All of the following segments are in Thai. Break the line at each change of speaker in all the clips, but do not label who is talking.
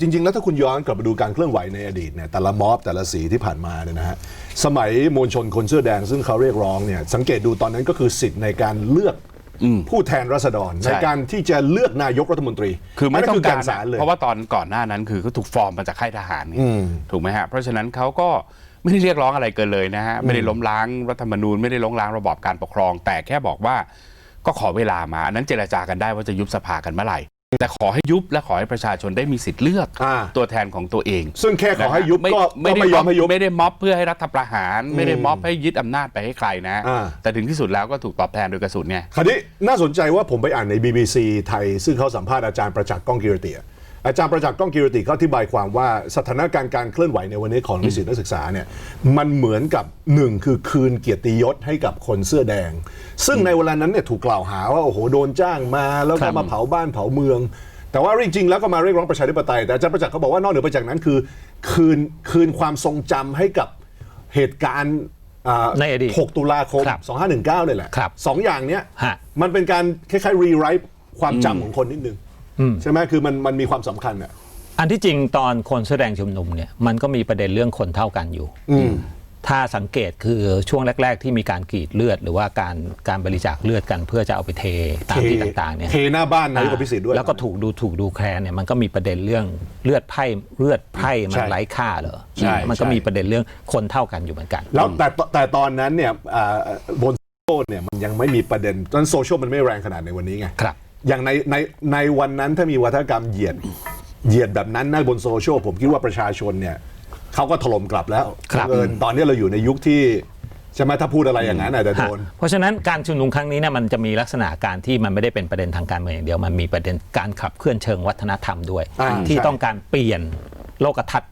จริง ๆ แล้วถ้าคุณย้อนกลับไปดูการเคลื่อนไหวในอดีตเนี่ยแต่ละม็อบแต่ละสีที่ผ่านมาเนี่ยนะฮะสมัยมวลชนคนเสื้อแดงซึ่งเขาเรียกร้องเนี่ยสังเกตดูตอนนั้นก็คือสิทธิ์ในการเลือกผู้แทนราษฎร
ใช่
ในการที่จะเลือกนายกรัฐมนตรี
คือไม่
นนั้น
ต้องการ
สารเลย
เพราะว่าตอนก่อนหน้านั้นคือเขาถูกฟอร์มมาจากค่ายทหารไงถูกไหมฮะเพราะฉะนั้นเขาก็ไม่ได้เรียกร้องอะไรเกินเลยนะฮะไม่ได้ล้มล้างรัฐธรรมนูญไม่ได้ล้มล้างระบอบการปกครอง แต่แค่บอกว่าก็ขอเวลามาอันนั้นเจรจากันได้ว่าจะยุบสภากันเมื่อไหร่ แต่ขอให้ยุบและขอให้ประชาชนได้มีสิทธิ์เลือก
อ่า
ตัวแทนของตัวเอง
ซึ่งแค่ขอให้ยุบ
นะฮะ
ก็
ไม่
ก็
ไม่
ไม่ยอมให้ยุบ
ไม่ได้ม็อบเพื่อให้รัฐประหาร ไม่ได้ม็อบให้ยึดอำนาจไปให้ใครนะ
อ่า
แต่ถึงที่สุดแล้วก็ถูกตอบแทนโดยกระสุนไง
คราวนี้น่าสนใจว่าผมไปอ่านใน BBC ไทย ซึ่งเขาสัมภาษณ์อาจารย์ประจักษ์ก้องกิรติอะอาจารย์ประจักษ์ก้องกิรติเขาอธิบายความว่าสถานการณ์การเคลื่อนไหวในวันนี้ของนิสิตนักศึกษาเนี่ยมันเหมือนกับหนึ่งคือคืนเกียรติยศให้กับคนเสื้อแดง ซึ่งในเวลานั้นเนี่ยถูกกล่าวหาว่าโอ้โหโดนจ้างมาแล้ว
ครั
ก็
บ
มาเผาบ้านเผาเมือง แต่ว่าจริงๆแล้วก็มาเรียกร้องประชาธิปไตยแต่อาจารย์ประจักษ์เขาบอกว่านอกเหนือไปจากนั้นคือ คืนคืนความทรงจำให้กับเหตุการณ์อ่า
ในอดีต
6ตุลาคม
ครับ
2519เลยแหละ
ครับ
สองอย่างเนี้ย
ฮะ
มันเป็นการคล้ายๆรีไรต์ความจำของคนนิดนึงใช่ไหมคือมันมันมีความสำคัญอะ
อันที่จริงตอนคนแสอแดงชุมนุมเนี่ยมันก็มีประเด็นเรื่องคนเท่ากันอยู่ ถ้าสังเกตคือช่วงแรก ๆ ที่มีการกรีดเลือด หรือว่าการการบริจาคเลือดกันเพื่อจะเอาไปเทตามที่ต่างๆเนี่ย
เทหน้าบ้านนายกอภิสิทธิ์ด้วย
แล้วก็ถูกดูถูกดูแคลนเนี่ยมันก็มีประเด็นเรื่องเลือดไพ่เลือดไพ่มัน
ใช่
ไร้ค่าเหรอ
ใช่
มันก็
ใช่
มีประเด็นเรื่องคนเท่ากันอยู่เหมือนกัน
แล้วแต่แต่ตอนนั้นเนี่ยอ่าบนโซเชียลเนี่ยมันยังไม่มีประเด็นตอนนนโซเชียลมันไม่แรงขนาดในวันนี้ไง
ครับ
อย่างในในในวันนั้นถ้ามีวัฒกรรมเหยียดเหยียดแบบนั้นนะบนโซเชียลผมคิดว่าประชาชนเนี่ย เขาก็ถล่มกลับแล้ว
ครับ
เอิญตอนนี้เราอยู่ในยุคที่ใช่ไหมถ้าพูดอะไรอย่างนั้นอาจจะโดน
เพราะฉะนั้นการชุมนุมครั้งนี้เนี่ยมันจะมีลักษณะการที่มันไม่ได้เป็นประเด็นทางการเมืองอย่างเดียว มันมีประเด็นการขับเคลื่อนเชิงวัฒนธรรมด้วย
อ่า
ที่
ใช่
ต้องการเปลี่ยนโลกทัศน์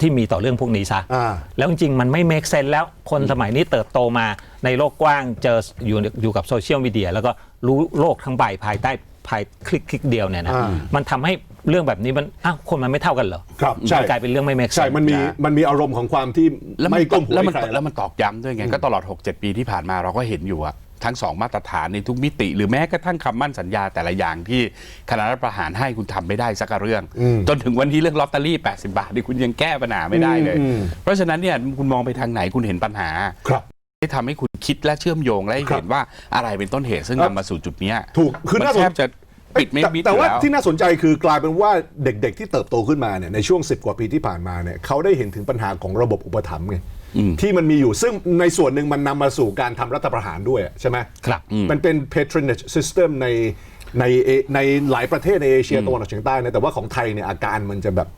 ที่มีต่อเรื่องพวกนี้ซะ
อ่า
แล้วจริงๆ มันไม่ make sense แล้วคนสมัยนี้เติบโตมาในโลกกว้างเจออยู่อยู่กับโซเชียลมีเดียแล้วก็รู้โลกทั้งใบภายใต้ภายคลิกคลิกเดียวเนี่ยนะ
อ่า
มันทำให้ เรื่องแบบนี้มันอ้าวคนมันไม่เท่ากันเหรอ
ครับใช่
มันกลายเป็นเรื่องไม่ make
ใช่
sense
มันมี
นะ
มันมีอารมณ์ของความที่
แล้วมัน
ไม่ก้มหัว
แล้วมัน
ให้ใคร
แล้วมันตอกย้ำด้วยไงก็ตลอด 6-7 ปีที่ผ่านมาเราก็เห็นอยู่อะทั้งสองมาตรฐานในทุกมิติ หรือแม้กระทั่งคำมั่นสัญญาแต่ละอย่างที่คณะรัฐประหารให้คุณทำไม่ได้สักเรื่อง จนถึงวันนี้เรื่องลอตเตอรี่ 80 บาทนี่คุณยังแก้ปัญหาไม่ได้เลย เพราะฉะนั้นเนี่ยคุณมองไปทางไหนคุณเห็นปัญหา
ครับ
ที่ทำให้คุณคิดและเชื่อมโยงและให้
ครับ
เห็นว่าอะไรเป็นต้นเหตุซึ่ง
ครับ
นำมาสู่จุดเนี้ย
ถูกคือ
มัน
น่าสน
แทบจะ ปิดไม่
แต่
มิดอ
แต่
ยู่
ว่า
แล้ว
ที่น่าสนใจคือกลายเป็นว่าเด็กๆที่เติบโตขึ้นมาเนี่ยในช่วง 10 กว่าปีที่ผ่านมาเนี่ยเขาได้เห็นถึงปัญหาของระบบอุปถัมภ์ไงที่มันมีอยู่ซึ่งในส่วนหนึ่งมันนำมาสู่การทำรัฐประหารด้วยอะใช่ไหม
ครับ
มันเป็น patronage system ในในเอในหลายประเทศในเอเชียตะวันออกเฉียงใต้นะแต่ว่าของไทยเนี่ยอาการมันจะแบบ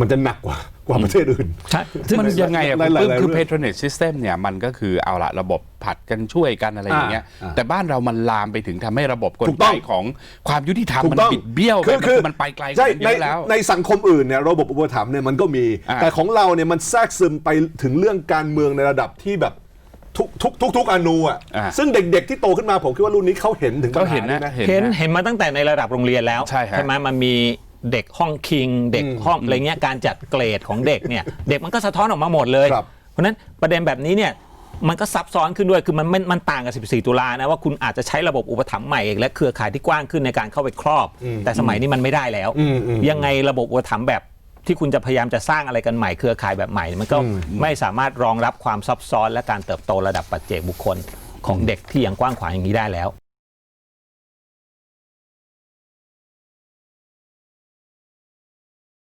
มันจะหนักกว่ากว่าประเทศอื่น
ใช่ซึ่ง
มันยังไงอะ
ใน
คุณ
หลายๆ
ปึ้มคือ
เรื่อง
patronage system เนี่ยมันก็คือเอาละระบบผัดกันช่วยกันอะไรอย่างเงี้ย
อ่า
แต่บ้านเรามันลามไปถึงทำให้ระบบกล
ถูก
ไก
ต้อง
ของความยุติธรรม
ถู
มั
ก
น
ต้อง
บิดเบี้ยวไป
คือคือ
มันไปไกลก
ใช่
ว่านั้นเย
ใน
อะแล้ว
ในสังคมอื่นเนี่ยระบบอุปถัมภ์เนี่ยมันก็มี
อ่า
แต่ของเราเนี่ยมันแทรกซึมไปถึงเรื่องการเมืองในระดับที่แบบทุกทุกทุกทุกอนูอะ
อ่า
ซึ่งเด็กๆที่โตขึ้นมาผมคิดว่ารุ่นนี้เขาเห็นถึงปัญ
เขา
หา
เห็นนะ
นี้นะ
เห็น
เห็น
นะ
เห็นมาตั้งแต่ในระดับโรงเรียนแล้ว
ใช่ฮะ
ไหมมันมี เด็กห้องคิง เด็กห้องอะไรเงี้ยการจัดเกรดของเด็กเนี่ยเด็กมันก็สะท้อนออกมาหมดเลย
ครับ
เพราะฉะนั้นประเด็นแบบนี้เนี่ยมันก็ซับซ้อนขึ้นด้วยคือมันมันมันต่างกับ 14 ตุลานะว่าคุณอาจจะใช้ระบบอุปถัมภ์ใหม่และเครือข่ายที่กว้างขึ้นในการเข้าไปครอบ แต่สมัยนี้มันไม่ได้แล้วยังไงระบบอุปถัมภ์แบบที่คุณจะพยายามจะสร้างอะไรกันใหม่เครือข่ายแบบใหม่ มันก็ไม่สามารถรองรับความซับซ้อนและการเติบโตระดับปัจเจกบุคคลของเด็กที่ยังกว้างขวางอย่างนี้ได้แล้ว